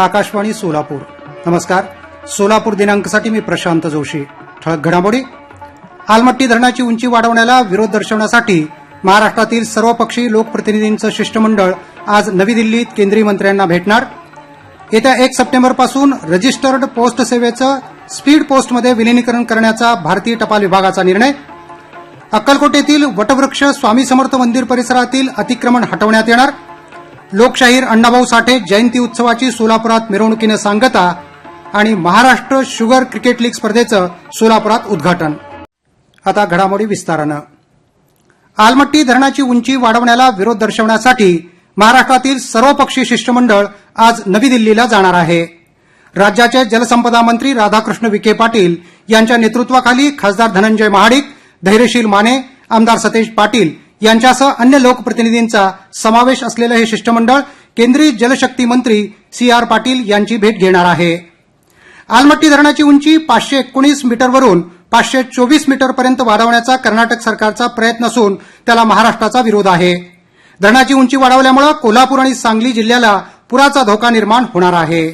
आकाशवाणी सोलापूर. नमस्कार. सोलापूर दिनांकसाठी मी प्रशांत जोशी. ठळक घडामोडी. आलमट्टी धरणाची उंची वाढवण्याला विरोध दर्शवण्यासाठी महाराष्ट्रातील सर्वपक्षीय लोकप्रतिनिधींचं शिष्टमंडळ आज नवी दिल्लीत केंद्रीय मंत्र्यांना भेटणार. येत्या एक सप्टेंबरपासून रजिस्टर्ड पोस्ट सेवेचं स्पीड पोस्टमध्ये विलिनीकरण करण्याचा भारतीय टपाल विभागाचा निर्णय. अक्कलकोट येथील वटवृक्ष स्वामी समर्थ मंदिर परिसरातील अतिक्रमण हटवण्यात येणार. लोकशाहीर अण्णाभाऊ साठे जयंती उत्सवाची सोलापुरात मिरवणुकीनं सांगता आणि महाराष्ट्र शुगर क्रिकेट लीग स्पर्धेचं सोलापुरात उद्घाटन. आता घडामोडी विस्तारानं. आलमट्टी धरणाची उंची वाढवण्याला विरोध दर्शवण्यासाठी महाराष्ट्रातील सर्वपक्षीय शिष्टमंडळ आज नवी दिल्लीला जाणार आहे. राज्याचे जलसंपदा मंत्री राधाकृष्ण विखे पाटील यांच्या नेतृत्वाखाली खासदार धनंजय महाडिक धैर्यशील माने आमदार सतेज पाटील यांच्यासह अन्य लोकप्रतिनिधींचा समावेश असलेलं हे शिष्टमंडळ केंद्रीय जलशक्ती मंत्री सी आर पाटील यांची भेट घेणार आहे. आलमट्टी धरणाची उंची पाचशे एकोणीस मीटरवरून पाचशे चोवीस मीटरपर्यंत वाढवण्याचा कर्नाटक सरकारचा प्रयत्न असून त्याला महाराष्ट्राचा विरोध आहे. धरणाची उंची वाढवल्यामुळे कोल्हापूर आणि सांगली जिल्ह्याला पुराचा धोका निर्माण होणार आहे.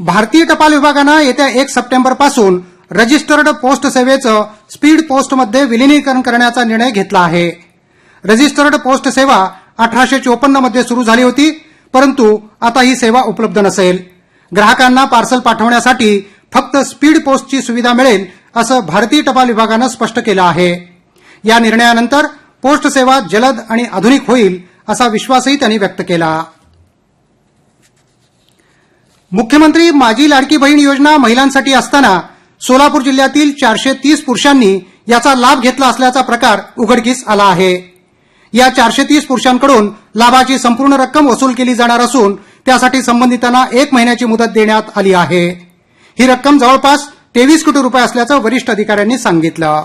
भारतीय टपाल विभागानं येत्या एक सप्टेंबरपासून रजिस्टर्ड पोस्ट सेवेचं स्पीड पोस्टमध्ये विलिनीकरण करण्याचा निर्णय घेतला आहे. रजिस्टर्ड पोस्ट सेवा अठराशे चोपन्नमध्ये सुरू झाली होती परंतु आता ही सेवा उपलब्ध नसेल. ग्राहकांना पार्सल पाठवण्यासाठी फक्त स्पीड पोस्टची सुविधा मिळेल असं भारतीय टपाल विभागानं स्पष्ट केलं आहे. या निर्णयानंतर पोस्ट सेवा जलद आणि आधुनिक होईल असा विश्वासही त्यांनी व्यक्त केला. मुख्यमंत्री माझी लाडकी बहीण योजना महिलांसाठी असताना सोलापूर जिल्ह्यातील चारशे तीस पुरुषांनी याचा लाभ घेतला असल्याचा प्रकार उघडकीस आला आहे. या चारशे तीस पुरुषांकडून लाभाची संपूर्ण रक्कम वसूल केली जाणार असून त्यासाठी संबंधितांना एक महिन्याची मुदत देण्यात आली आहे. ही रक्कम जवळपास तेवीस कोटी रुपये असल्याचं वरिष्ठ अधिकाऱ्यांनी सांगितलं.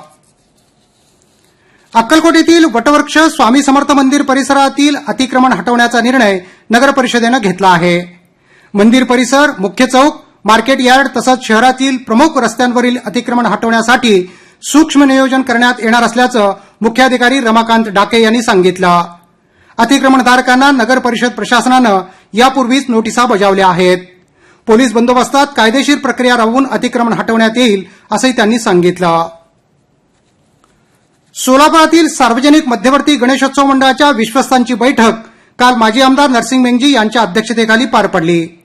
अक्कलकोट येथील वटवृक्ष स्वामी समर्थ मंदिर परिसरातील अतिक्रमण हटवण्याचा निर्णय नगर परिषदेनं घेतला आहे. मंदिर परिसर मुख्य चौक मार्केट यार्ड तसंच शहरातील प्रमुख रस्त्यांवरील अतिक्रमण हटवण्यासाठी सूक्ष्म नियोजन करण्यात येणार असल्याचं मुख्याधिकारी रमाकांत डाके यांनी सांगितलं. अतिक्रमणधारकांना नगर परिषद प्रशासनानं यापूर्वीच नोटिसा बजावल्या आहेत. पोलीस बंदोबस्तात कायदेशीर प्रक्रिया राबवून अतिक्रमण हटवण्यात येईल असंही त्यांनी सांगितलं. सोलापुरातील सार्वजनिक मध्यवर्ती गणेशोत्सव मंडळाच्या विश्वस्तांची बैठक काल माजी आमदार नरसिंग मेंगजी यांच्या अध्यक्षतेखाली पार पडली.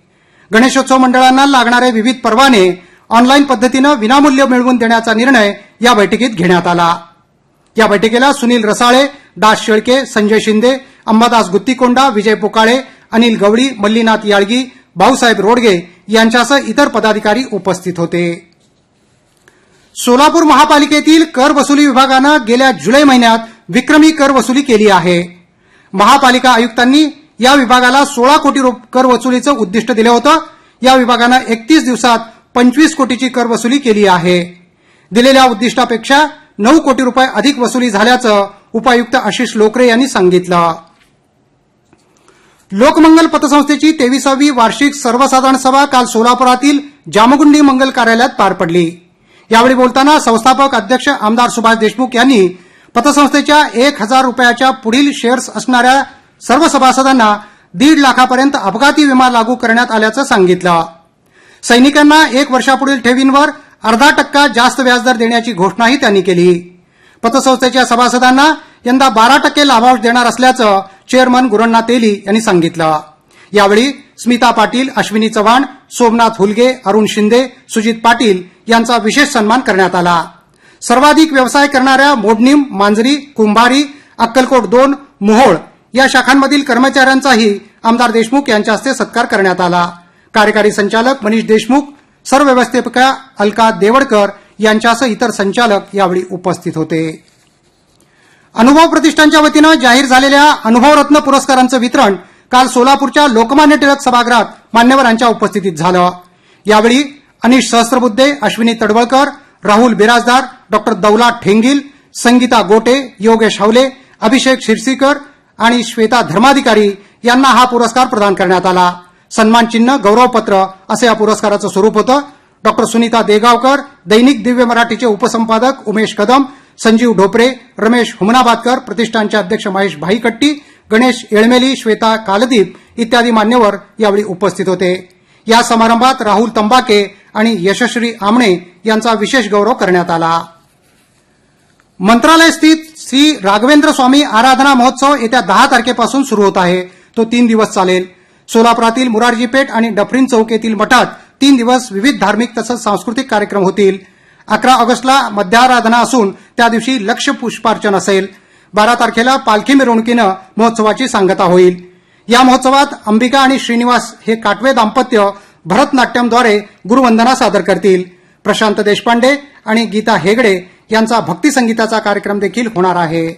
गणेशोत्सव मंडळांना लागणारे विविध परवाने ऑनलाईन पद्धतीनं विनामूल्य मिळवून देण्याचा निर्णय या बैठकीत घेण्यात आला. या बैठकीला सुनील रसाळे दास शेळके संजय शिंदे अंबादास गुत्तीकोंडा विजय पोकाळे अनिल गवळी मल्लीनाथ याळगी भाऊसाहेब रोडगे यांच्यासह इतर पदाधिकारी उपस्थित होते. सोलापूर महापालिकेतील कर वसुली विभागानं गेल्या जुलै महिन्यात विक्रमी कर वसुली केली आहे. महापालिका आयुक्तांनी या विभागाला सोळा कोटी कर वसुलीचं उद्दिष्ट दिलं होतं. या विभागानं एकतीस दिवसात पंचवीस कोटीची कर वसुली केली आहे. दिलेल्या उद्दिष्टापेक्षा नऊ कोटी रुपये अधिक वसुली झाल्याचं उपायुक्त आशिष लोकरे यांनी सांगितलं. लोकमंगल पतसंस्थेची तेविसावी वार्षिक सर्वसाधारण सभा काल सोलापुरातील जामगुंडी मंगल कार्यालयात पार पडली. यावेळी बोलताना संस्थापक अध्यक्ष आमदार सुभाष देशमुख यांनी पतसंस्थेच्या एक हजार रुपयाच्या पुढील शेअर्स असणाऱ्या सर्व सभासदांना दीड लाखापर्यंत अपघाती विमा लागू करण्यात आल्याचं सांगितलं. सैनिकांना एक वर्षापुढील ठेवींवर अर्धा टक्का जास्त व्याजदर देण्याची घोषणाही त्यांनी केली. पतसंस्थेच्या सभासदांना यंदा बारा टक्के लाभांश देणार असल्याचं चेअरमन गुरण्णा तेली यांनी सांगितलं. यावेळी स्मिता पाटील अश्विनी चव्हाण सोमनाथ हुलगे अरुण शिंदे सुजित पाटील यांचा विशेष सन्मान करण्यात आला. सर्वाधिक व्यवसाय करणाऱ्या मोडणीम मांजरी कुंभारी अक्कलकोट दोन मोहोळ या शाखांमधील कर्मचाऱ्यांचाही आमदार देशमुख यांच्या हस्ते सत्कार करण्यात आला. कार्यकारी संचालक मनीष देशमुख सरव्यवस्थापिका अलका देवडकर यांच्यासह इतर संचालक यावेळी उपस्थित होते. अनुभव प्रतिष्ठानच्या वतीनं जाहीर झालेल्या अनुभवरत्न पुरस्कारांचं वितरण काल सोलापूरच्या लोकमान्य टिळक सभागृहात मान्यवरांच्या उपस्थितीत झालं. यावेळी अनिश सहस्त्रबुद्धे अश्विनी तडवळकर राहुल बिराजदार डॉक्टर दौला ठेंगील संगीता गोटे योगेश हवले अभिषेक शिरसीकर आणि श्वेता धर्माधिकारी यांना हा पुरस्कार प्रदान करण्यात आला. सन्मान चिन्ह गौरवपत्र असं या पुरस्काराचं स्वरूप होतं. डॉक्टर सुनीता देगावकर दैनिक दिव्य मराठीचे उपसंपादक उमेश कदम संजीव ढोपरे रमेश हुमनाबादकर प्रतिष्ठानचे अध्यक्ष महेश भाईकट्टी गणेश येळमेली श्वेता कालदीप इत्यादी मान्यवर यावेळी उपस्थित होते. या समारंभात राहुल तंबाके आणि यशश्री आमणे यांचा विशेष गौरव करण्यात आला. मंत्रालय स्थित श्री राघवेंद्र स्वामी आराधना महोत्सव येत्या दहा तारखेपासून सुरू होत आहे. तो तीन दिवस चालेल. सोलापुरातील मुरारजी पेठ आणि डफरीन चौक येथील मठात तीन दिवस विविध धार्मिक तसंच सांस्कृतिक कार्यक्रम होतील. अकरा ऑगस्टला मध्याराधना असून त्या दिवशी लक्ष पुष्पार्चन असेल. बारा तारखेला पालखी मिरवणुकीनं महोत्सवाची सांगता होईल. या महोत्सवात अंबिका आणि श्रीनिवास हे काटवे दाम्पत्य भरतनाट्यमद्वारे गुरुवंदना सादर करतील. प्रशांत देशपांडे आणि गीता हेगडे यांचा भक्ती संगीताचा कार्यक्रम देखील होणार आहे.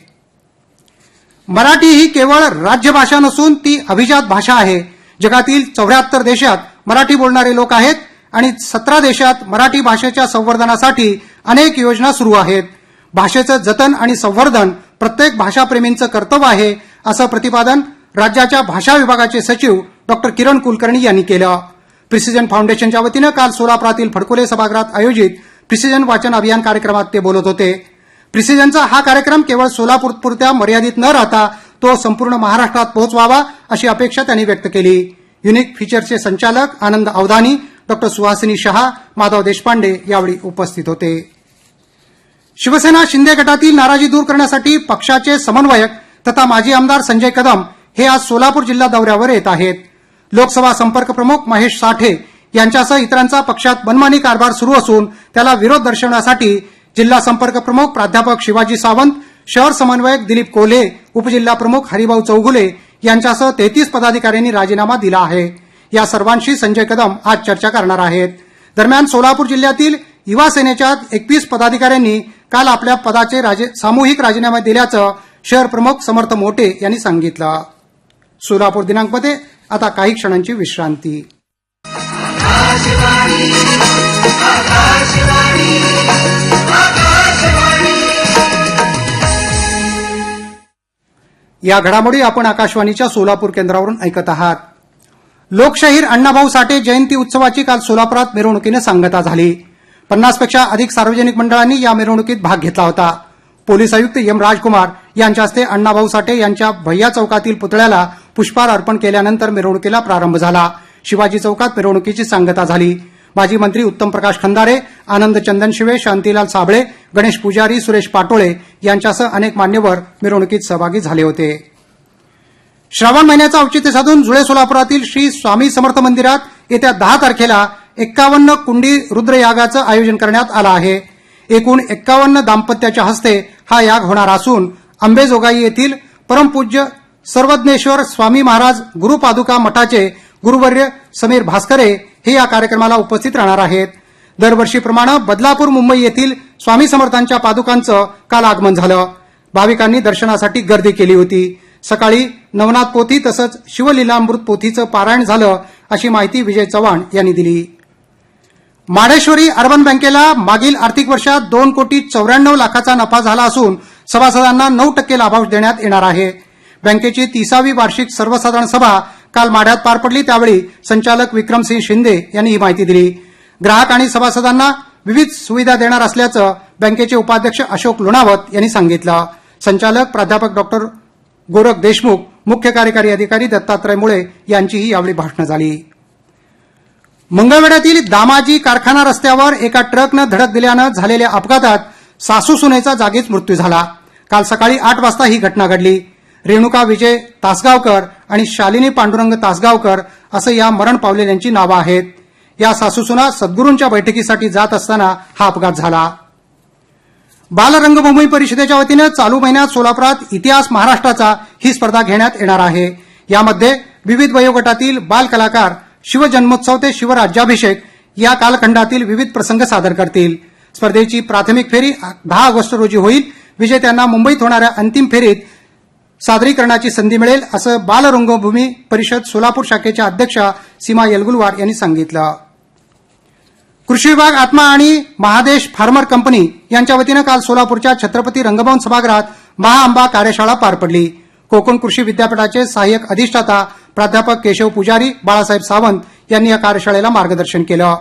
मराठी ही केवळ राज्यभाषा नसून ती अभिजात भाषा आहे. जगातील चौऱ्याहत्तर देशात मराठी बोलणारे लोक आहेत आणि सतरा देशात मराठी भाषेच्या संवर्धनासाठी अनेक योजना सुरू आहेत. भाषेचं जतन आणि संवर्धन प्रत्येक भाषाप्रेमींचं कर्तव्य आहे असं प्रतिपादन राज्याच्या भाषा विभागाचे सचिव डॉक्टर किरण कुलकर्णी यांनी केलं. प्रिसिजन फाउंडेशनच्या वतीनं काल सोलापुरातील फडकोले सभागृहात आयोजित प्रिसिजन वाचन अभियान कार्यक्रमात ते बोलत होते. प्रिसिजनचा हा कार्यक्रम केवळ सोलापूरपुरत्या मर्यादित न राहता तो संपूर्ण महाराष्ट्रात पोहोचवावा अशी अपेक्षा त्यांनी व्यक्त केली. युनिक फीचरचे संचालक आनंद अवधानी डॉक्टर सुहासिनी शहा माधव देशपांडे यावेळी उपस्थित होते. शिवसेना शिंदे गटातील नाराजी दूर करण्यासाठी पक्षाचे समन्वयक तथा माजी आमदार संजय कदम हे आज सोलापूर जिल्हा दौऱ्यावर येत आहेत. लोकसभा संपर्क प्रमुख महेश साठे यांच्यासह इतरांचा पक्षात मनमानी कारभार सुरू असून त्याला विरोध दर्शवण्यासाठी जिल्हा संपर्क प्रमुख प्राध्यापक शिवाजी सावंत शहर समन्वयक दिलीप कोल्हे उपजिल्हा प्रमुख हरिभाऊ चौगुले यांच्यासह तेहतीस पदाधिकाऱ्यांनी राजीनामा दिला आहे. या सर्वांशी संजय कदम आज चर्चा करणार आहेत. दरम्यान सोलापूर जिल्ह्यातील युवा सेनेच्या एकवीस पदाधिकाऱ्यांनी काल आपल्या पदाचे राजे सामूहिक राजीनामे दिल्याचं शहर प्रमुख समर्थ मोटे यांनी सांगितलं. सोलापूर दिनांकमध्ये आता काही क्षणांची विश्रांती. या घडामोडी आपण आकाशवाणीच्या सोलापूर केंद्रावरून ऐकत आहात. लोकशाहीर अण्णाभाऊ साठे जयंती उत्सवाची काल सोलापुरात मिरवणुकीने सांगता झाली. पन्नासपेक्षा अधिक सार्वजनिक मंडळांनी या मिरवणुकीत भाग घेतला होता. पोलीस आयुक्त एम राजकुमार यांच्या हस्ते अण्णाभाऊ साठे यांच्या भैया चौकातील पुतळ्याला पुष्पहार अर्पण केल्यानंतर मिरवणुकीला प्रारंभ झाला. शिवाजी चौकात मिरवणुकीची सांगता झाली. माजी मंत्री उत्तम प्रकाश खंदारे आनंद चंदनशिवे शांतीलाल साबळे गणेश पुजारी सुरेश पाटोळे यांच्यासह अनेक मान्यवर मिरवणुकीत सहभागी झाले होते. श्रावण महिन्याचं औचित्य साधून जुळे सोलापुरातील श्री स्वामी समर्थ मंदिरात येत्या दहा तारखेला एक्कावन्न कुंडी रुद्रयागाचं आयोजन करण्यात आलं आहे. एकूण एक्कावन्न दाम्पत्याच्या हस्ते हा याग होणार असून अंबेजोगाई येथील परमपूज्य सर्वज्ञेश्वर स्वामी महाराज गुरुपादुका मठाचे गुरुवर्य समीर भास्करे हे या कार्यक्रमाला उपस्थित राहणार आहेत. दरवर्षीप्रमाणे बदलापूर मुंबई येथील स्वामी समर्थांच्या पादुकांचं काल आगमन झालं. भाविकांनी दर्शनासाठी गर्दी केली होती. सकाळी नवनाथ पोथी तसंच शिवलीलामृत पोथीचं पारायण झालं अशी माहिती विजय चव्हाण यांनी दिली. माडेश्वरी अर्बन बँकेला मागील आर्थिक वर्षात दोन कोटी चौऱ्याण्णव लाखाचा नफा झाला असून सभासदांना नऊ टक्के लाभांश देण्यात येणार आहे. बँकेची तिसावी वार्षिक सर्वसाधारण सभा काल माढ्यात पार पडली. त्यावेळी संचालक विक्रमसिंह शिंदे यांनी ही माहिती दिली. ग्राहक आणि सभासदांना विविध सुविधा देणार असल्याचं बँकेचे उपाध्यक्ष अशोक लोणावत यांनी सांगितलं. संचालक प्राध्यापक डॉक्टर गोरख देशमुख मुख्य कार्यकारी अधिकारी दत्तात्रय मुळे यांचीही यावेळी भाषणं झाली. मंगळवेढ्यातील दामाजी कारखाना रस्त्यावर एका ट्रकनं धडक दिल्यानं झालेल्या अपघातात सासू सुनेचा जागीच मृत्यू झाला. काल सकाळी आठ वाजता ही घटना घडली. रेणुका विजय तासगावकर आणि शालिनी पांडुरंग तासगावकर असं या मरण पावलेल्यांची नावं आहेत. या सासूसुना सद्गुरूंच्या बैठकीसाठी जात असताना हा अपघात झाला. बालरंगभूमी परिषदेच्या वतीनं चालू महिन्यात सोलापुरात इतिहास महाराष्ट्राचा ही स्पर्धा घेण्यात येणार आहे. यामध्ये विविध वयोगटातील बाल कलाकार शिवजन्मोत्सव ते शिवराज्याभिषेक या कालखंडातील विविध प्रसंग सादर करतील. स्पर्धेची प्राथमिक फेरी दहा ऑगस्ट रोजी होईल. विजेत्यांना मुंबईत होणाऱ्या अंतिम फेरीत सादरीकरणाची संधी मिळेल असं बालरंगभूमी परिषद सोलापूर शाखेच्या अध्यक्षा सीमा येलगुलवार यांनी सांगितलं. कृषी विभाग आत्मा आणि महादेश फार्मर कंपनी यांच्या वतीनं काल सोलापूरच्या छत्रपती रंगभवन सभागृहात महाआंबा कार्यशाळा पार पडली. कोकण कृषी विद्यापीठाचे सहाय्यक अधिष्ठाता प्राध्यापक केशव पुजारी बाळासाहेब सावंत यांनी या कार्यशाळेला मार्गदर्शन केलं.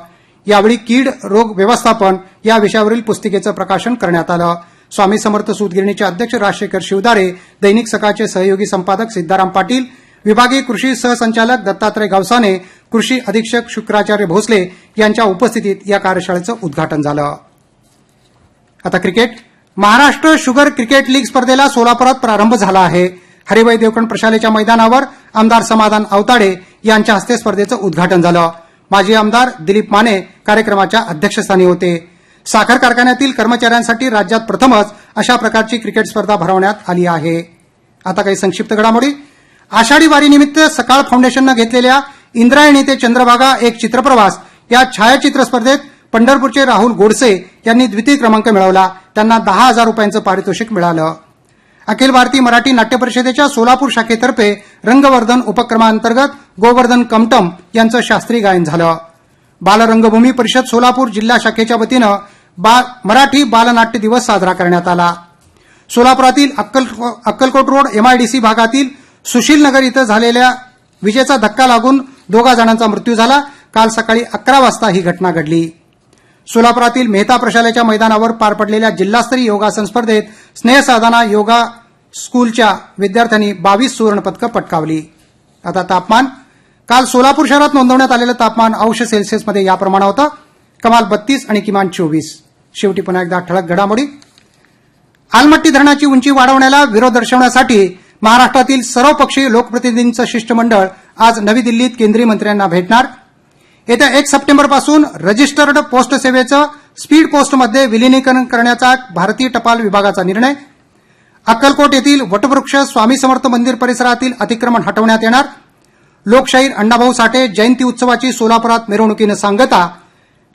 यावेळी कीड रोग व्यवस्थापन या विषयावरील पुस्तिकेचं प्रकाशन करण्यात आलं. स्वामी समर्थ सूतगिरणीचे अध्यक्ष राजशेखर शिवदारे दैनिक सकाळचे सहयोगी संपादक सिद्धाराम पाटील विभागीय कृषी सहसंचालक दत्तात्रय गावसाने कृषी अधीक्षक शुक्राचार्य भोसले यांच्या उपस्थितीत या कार्यशाळेचं उद्घाटन झालं. आता cricket. Maharashtra sugar cricket league स्पर्धेला सोलापुरात प्रारंभ झाला आहे. हरिभाई देवकण प्रशालेच्या मैदानावर आमदार समाधान अवताडे यांच्या हस्ते स्पर्धेचं उद्घाटन झालं. माजी आमदार दिलीप माने कार्यक्रमाच्या अध्यक्षस्थानी होते. साखर कारखान्यातील कर्मचाऱ्यांसाठी राज्यात प्रथमच अशा प्रकारची क्रिकेट स्पर्धा भरवण्यात आली आहे. आता काही संक्षिप्त घडामोडी. आषाढी वारीनिमित्त सकाळ फाउंडेशननं घेतलेल्या इंद्रायणी ते चंद्रभागा एक चित्रप्रवास या छायाचित्र स्पर्धेत पंढरपूरचे राहुल गोडसे यांनी द्वितीय क्रमांक मिळवला. त्यांना दहा हजार रुपयांचं पारितोषिक मिळालं. अखिल भारतीय मराठी नाट्य परिषदेच्या सोलापूर शाखेतर्फे रंगवर्धन उपक्रमांतर्गत गोवर्धन कमटम यांचं शास्त्रीय गायन झालं. बालरंगभूमी परिषद सोलापूर जिल्हा शाखेच्या वतीनं बा मराठी बालनाट्य दिवस साजरा करण्यात आला. सोलापुरातील अक्कल अक्कलकोट रोड एमआयडीसी भागातील सुशीलनगर इथं झालेल्या विजेचा धक्का लागून दोघा जणांचा मृत्यू झाला. काल सकाळी अकरा वाजता ही घटना घडली. सोलापुरातील मेहता प्रशालेच्या मैदानावर पार पडलेल्या जिल्हास्तरीय योगासन स्पर्धेत स्नेहसाधना योगा स्कूलच्या विद्यार्थ्यांनी बावीस सुवर्णपदकं पटकावली. आता तापमान काल सोलापूर शहरात नोंदवण्यात आलेलं तापमान अंश सेल्सिअसमध्ये याप्रमाणे होतं. कमाल बत्तीस आणि किमान चोवीस. शेवटी पुन्हा एकदा ठळक घडामोडी. आलमट्टी धरणाची उंची वाढवण्याला विरोध दर्शवण्यासाठी महाराष्ट्रातील सर्वपक्षीय लोकप्रतिनिधींचं शिष्टमंडळ आज नवी दिल्लीत केंद्रीय मंत्र्यांना भेटणार. येत्या एक सप्टेंबरपासून रजिस्टर्ड पोस्ट सेवेचं स्पीड पोस्टमध्ये विलिनीकरण करण्याचा भारतीय टपाल विभागाचा निर्णय. अक्कलकोट येथील वटवृक्ष स्वामी समर्थ मंदिर परिसरातील अतिक्रमण हटवण्यात येणार. लोकशाहीर अण्णाभाऊ साठे जयंती उत्सवाची सोलापुरात मिरवणुकीनं सांगता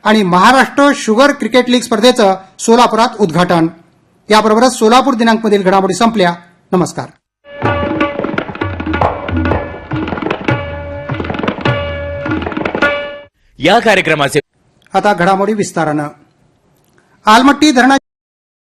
आणि महाराष्ट्र शुगर क्रिकेट लीग स्पर्धेचं सोलापुरात उद्घाटन. याबरोबरच सोलापूर दिनांकमधील घडामोडी संपल्या. नमस्कार. या कार्यक्रमाचे आता घडामोडी विस्तारानं. आलमट्टी धरणाची